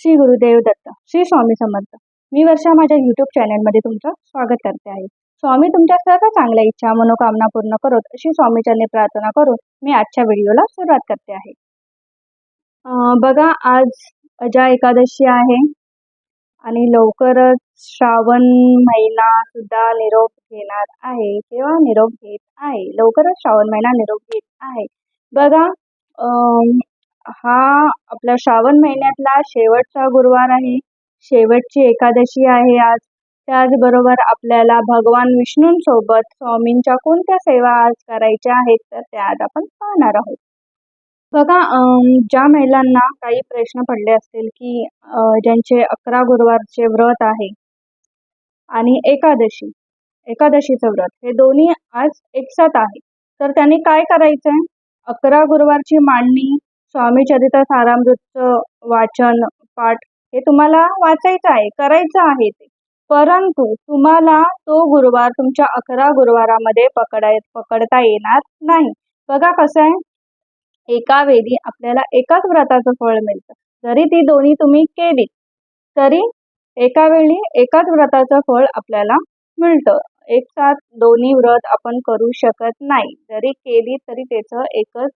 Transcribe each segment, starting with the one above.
श्री गुरुदेव दत्त श्री स्वामी समर्थ. मी वर्षा माझ्या यूट्यूब चॅनलमध्ये तुमचं स्वागत करते आहे. स्वामी तुमच्या सर्व चांगल्या इच्छा मनोकामना पूर्ण करत अशी स्वामीचरणी प्रार्थना करून मी आजच्या व्हिडिओला सुरुवात करते आहे. बघा आज अजा एकादशी आहे आणि लवकरच श्रावण महिना सुद्धा निरोप घेणार आहे. किंवा निरोप घेत आहे? लवकरच श्रावण महिना निरोप घेत आहे. बघा हा आपल्या श्रावण महिन्यातला शेवटचा गुरुवार आहे. शेवटची एकादशी आहे आज. त्याचबरोबर आपल्याला भगवान विष्णूंसोबत स्वामींच्या कोणत्या सेवा आज करायच्या आहेत तर त्या आज आपण पाहणार आहोत. बघा ज्या महिलांना काही प्रश्न पडले असतील की ज्यांचे अकरा गुरुवारचे व्रत आहे आणि एकादशी एकादशीचं व्रत हे दोन्ही आज एकसाथ आहे. तर त्यांनी काय करायचं आहे अकरा गुरुवारची मांडणी स्वामी चरित्र सारामृतचं वाचन पाठ हे तुम्हाला वाचायचं आहे करायचं आहे ते. परंतु तुम्हाला तो गुरुवार तुमच्या अकरा गुरुवारामध्ये पकडाय पकडता येणार नाही. बघा कसं आहे. एका वेळी आपल्याला एकाच व्रताचं फळ मिळतं. जरी ती दोन्ही तुम्ही केली तरी एका वेळी एकाच व्रताचं फळ आपल्याला मिळतं. एक साथ दोन्ही व्रत आपण करू शकत नाही. जरी केली तरी त्याचं एकच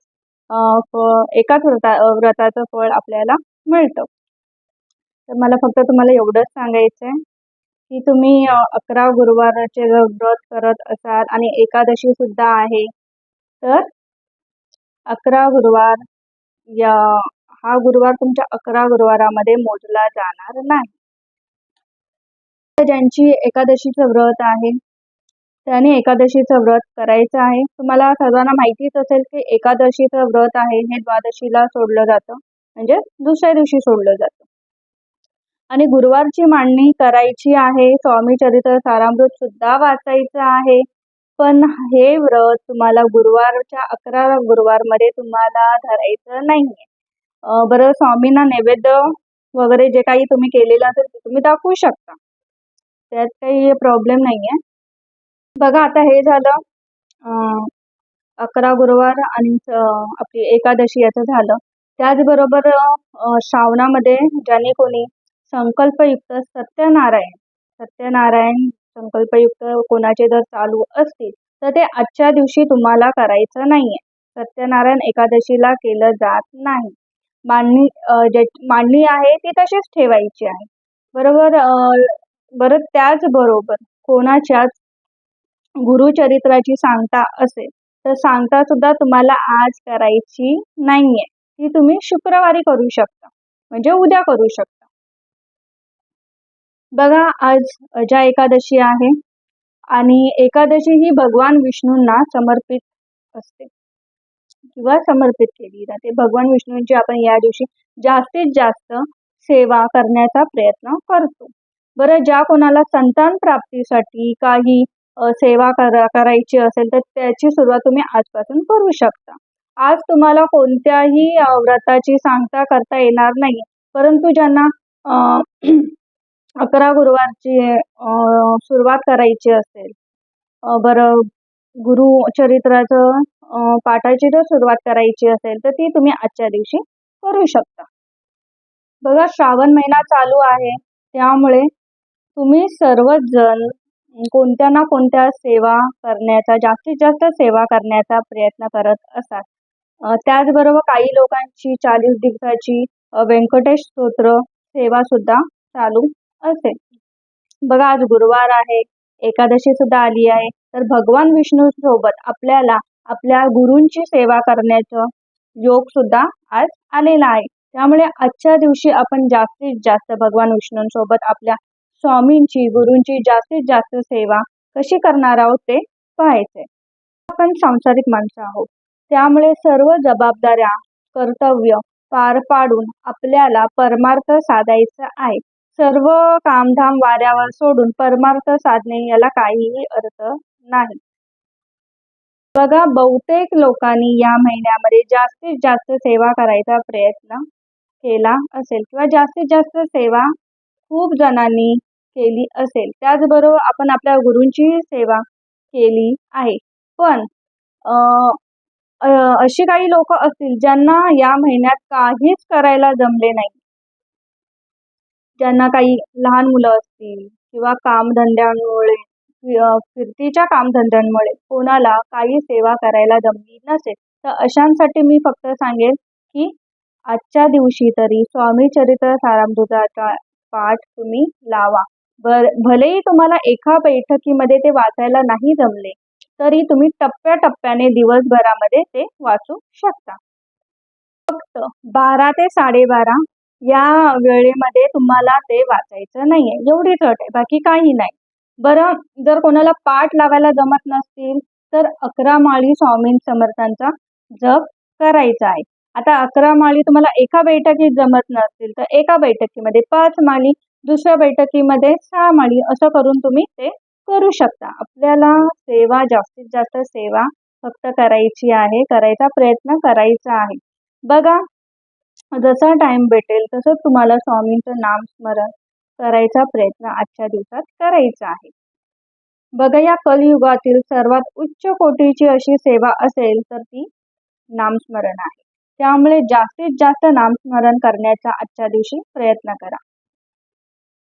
एकाच व्रता व्रताचं फळ आपल्याला मिळतं. तर मला फक्त तुम्हाला एवढंच सांगायचं आहे की तुम्ही अकरा गुरुवाराचे जर व्रत करत असाल आणि एकादशी सुद्धा आहे तर अकरा गुरुवार या हा गुरुवार तुमच्या अकरा गुरुवारामध्ये मोजला जाणार नाही. तर ज्यांची एकादशीचं व्रत आहे त्याने एकादशीचं व्रत करायचं आहे. तुम्हाला सर्वांना माहितीच असेल की एकादशीचं व्रत आहे. हे द्वादशीला सोडलं जातं. म्हणजे दुसऱ्या दिवशी सोडलं जातं. आणि गुरुवारची मांडणी करायची आहे. स्वामी चरित्र सारामृत सुद्धा वाचायचं आहे. पण हे व्रत तुम्हाला गुरुवारच्या अकरा गुरुवारमध्ये तुम्हाला धरायचं नाहीये. बरं स्वामींना नैवेद्य वगैरे जे काही तुम्ही केलेलं असेल ते तुम्ही दाखवू शकता. त्यात काही प्रॉब्लेम नाहीये. बघा आता हे झालं अकरा गुरुवार आणि आपली एकादशी याचं झालं. त्याचबरोबर श्रावणामध्ये ज्याने कोणी संकल्पयुक्त सत्यनारायण सत्यनारायण संकल्पयुक्त कोणाचे जर चालू असतील तर ते आजच्या दिवशी तुम्हाला करायचं नाहीये. सत्यनारायण एकादशीला केलं जात नाही. मांडणी जे मांडणी आहे ती तशीच ठेवायची आहे. बरोबर बरं त्याचबरोबर कोणाच्याच गुरुचरित्राची सांगता असेल तर सांगता सुद्धा तुम्हाला आज करायची नाहीये. ती तुम्ही शुक्रवारी करू शकता म्हणजे उद्या करू शकता. बघा आज अजा एकादशी आहे आणि एकादशी ही भगवान विष्णूंना समर्पित असते. किंवा समर्पित केली जाते. भगवान विष्णूंची आपण या दिवशी जास्तीत जास्त सेवा करण्याचा प्रयत्न करतो. बरं ज्या कोणाला संतान प्राप्तीसाठी काही सेवा करा करायची असेल तर त्याची सुरुवात तुम्ही आजपासून करू शकता. आज तुम्हाला कोणत्याही व्रताची सांगता करता येणार नाही. परंतु ज्यांना अकरा गुरुवारची सुरुवात करायची असेल बरं गुरु चरित्राचं पाठाची जर सुरुवात करायची असेल तर ती तुम्ही आजच्या दिवशी करू शकता. बघा श्रावण महिना चालू आहे. त्यामुळे तुम्ही सर्वच जण कोणत्या ना कोणत्या सेवा करण्याचा जास्तीत जास्त सेवा करण्याचा प्रयत्न करत असतात. त्याचबरोबर काही लोकांची चाळीस दिवसाची व्यंकटेश स्तोत्र सेवा सुद्धा चालू असेल. बघा आज गुरुवार आहे एकादशी सुद्धा आली आहे. तर भगवान विष्णू सोबत आपल्याला आपल्या गुरूंची सेवा करण्याचं योग सुद्धा आज आलेला आहे. त्यामुळे आजच्या दिवशी आपण जास्तीत जास्त भगवान विष्णूंसोबत आपल्या स्वामींची गुरूंची जास्तीत जास्त सेवा कशी करणार आहोत ते पाहायचे आपण सांसारिक माणसं आहोत. त्यामुळे सर्व जबाबदाऱ्या कर्तव्य पार पाडून आपल्याला परमार्थ साधायचा आहे. सर्व कामधाम वाऱ्यावर सोडून परमार्थ साधणे याला काहीही अर्थ नाही. बघा बहुतेक लोकांनी या महिन्यामध्ये जास्तीत जास्त सेवा करायचा प्रयत्न केला असेल किंवा जास्तीत जास्त सेवा खूप जणांनी केली असेल. त्याचबरोबर आपण आपल्या गुरूंची सेवा केली आहे. पण अशी काही लोक असतील ज्यांना या महिन्यात काहीच करायला जमले नाही. ज्यांना काही लहान मुलं असतील किंवा कामधंद्यांमुळे फिरतीच्या कामधंद्यांमुळे कोणाला काही सेवा करायला जमली नसेल. तर अशांसाठी मी फक्त सांगेन की आजच्या दिवशी तरी स्वामी चरित्र सारामृताचा पाठ तुम्ही लावा. भलेही तुम्हाला एका बैठकीमध्ये ते वाचायला नाही जमले तरी तुम्ही टप्प्याटप्प्याने दिवसभरामध्ये ते वाचू शकता. फक्त बारा ते साडेबारा या वेळेमध्ये तुम्हाला ते वाचायचं नाहीये एवढीच अट आहे बाकी काही नाही. बरं जर कोणाला पाठ लावायला जमत नसतील तर अकरा माळी स्वामी समर्थांचा जप करायचा आहे. आता अकरा माळी तुम्हाला एका बैठकीत जमत नसतील तर एका बैठकीमध्ये पाच माळी दुसऱ्या बैठकीमध्ये सहा माळी असं करून तुम्ही ते करू शकता. आपल्याला सेवा जास्तीत जास्त सेवा फक्त करायची आहे करायचा प्रयत्न करायचा आहे. बघा जसा टाइम भेटेल तसं तुम्हाला स्वामींचं नामस्मरण करायचा प्रयत्न आजच्या दिवसात करायचा आहे. बघा या कलयुगातील सर्वात उच्च कोटीची अशी सेवा असेल तर ती नामस्मरण आहे. त्यामुळे जास्तीत जास्त नामस्मरण करण्याचा आजच्या दिवशी प्रयत्न करा.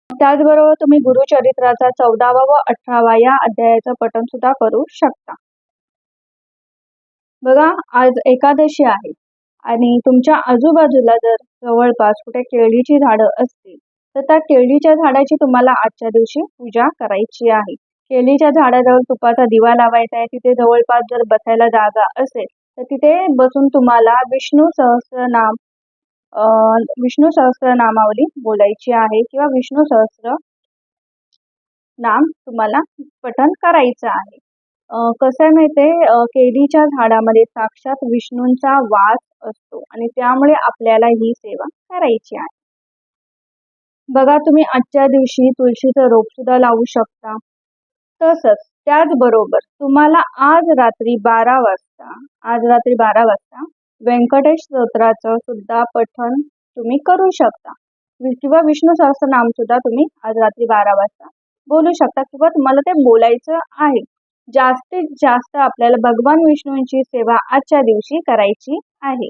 त्याचबरोबर तुम्ही गुरुचरित्राचा चौदावा व अठरावा या अध्यायाचं पठण सुद्धा करू शकता. बघा आज एकादशी आहे आणि तुमच्या आजूबाजूला जर जवळपास कुठे केळीची झाडं असतील तर त्या केळीच्या झाडाची तुम्हाला आजच्या दिवशी पूजा करायची आहे. केळीच्या झाडाजवळ तुपाचा दिवा लावायचा आहे तिथे जवळपास जर बसायला जागा असेल तर तिथे बसून तुम्हाला विष्णू सहस्रनाम विष्णू सहस्रनामावली बोलायची आहे किंवा विष्णू सहस्र नाम तुम्हाला पठन करायचं आहे. कसं आहे माहिती आहे? केळीच्या झाडामध्ये साक्षात विष्णूंचा वास असतो आणि त्यामुळे आपल्याला ही सेवा करायची आहे. बघा तुम्ही आजच्या दिवशी तुळशीचं रोप सुद्धा लावू शकता. तसंच त्याचबरोबर तुम्हाला आज रात्री बारा वाजता आज रात्री बारा वाजता व्यंकटेश स्तोत्राचं सुद्धा पठण तुम्ही करू शकता. किंवा विष्णू सहस्रनाम सुद्धा तुम्ही आज रात्री बारा वाजता बोलू शकता किंवा तुम्हाला ते बोलायचं आहे. जास्तीत जास्त आपल्याला भगवान विष्णूंची सेवा आजच्या दिवशी करायची आहे.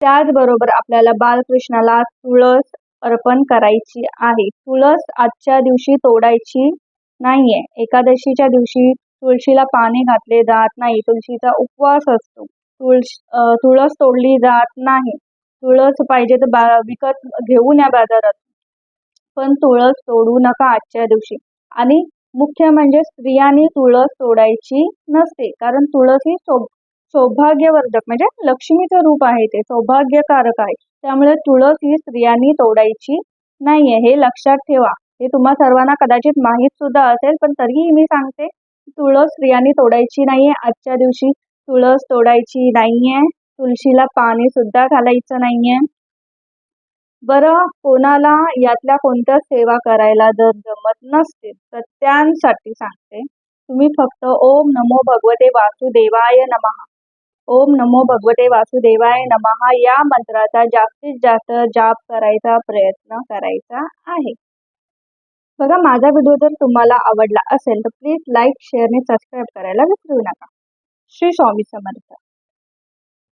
त्याचबरोबर आपल्याला बालकृष्णाला तुळस अर्पण करायची आहे. तुळस आजच्या दिवशी तोडायची नाहीये. एकादशीच्या दिवशी तुळशीला पाणी घातले जात नाही. तुळशीचा उपवास असतो. तुळस तुळस तोडली जात नाही. तुळस पाहिजे तर बा विकत घेऊन या बाजारात. पण तुळस तोडू नका आजच्या दिवशी. आणि मुख्य म्हणजे स्त्रियांनी तुळस तोडायची नसते. कारण तुळस ही सो सौभाग्यवर्धक म्हणजे लक्ष्मीचं रूप आहे ते सौभाग्यकारक आहे. त्यामुळे तुळस ही स्त्रियांनी तोडायची नाहीये. हे लक्षात ठेवा. हे तुम्हा सर्वांना कदाचित माहीत सुद्धा असेल पण तरीही मी सांगते तुळस स्त्रियांनी तोडायची नाहीये आजच्या दिवशी. तुळस तोडायची नाहीये. तुळशीला पाणी सुद्धा घालायचं नाहीये. बरं कोणाला यातल्या कोणत्या सेवा करायला जर जमत नसतील तर त्यांसाठी सांगते. तुम्ही फक्त ओम नमो भगवते वासुदेवाय नमः. ओम नमो भगवते वासुदेवाय नमः या मंत्राचा जास्तीत जास्त जाप करायचा प्रयत्न करायचा आहे. बघा माझा व्हिडिओ जर तुम्हाला आवडला असेल तर प्लीज लाईक शेअर आणि सबस्क्राईब करायला विसरू नका. श्री स्वामी समर्थ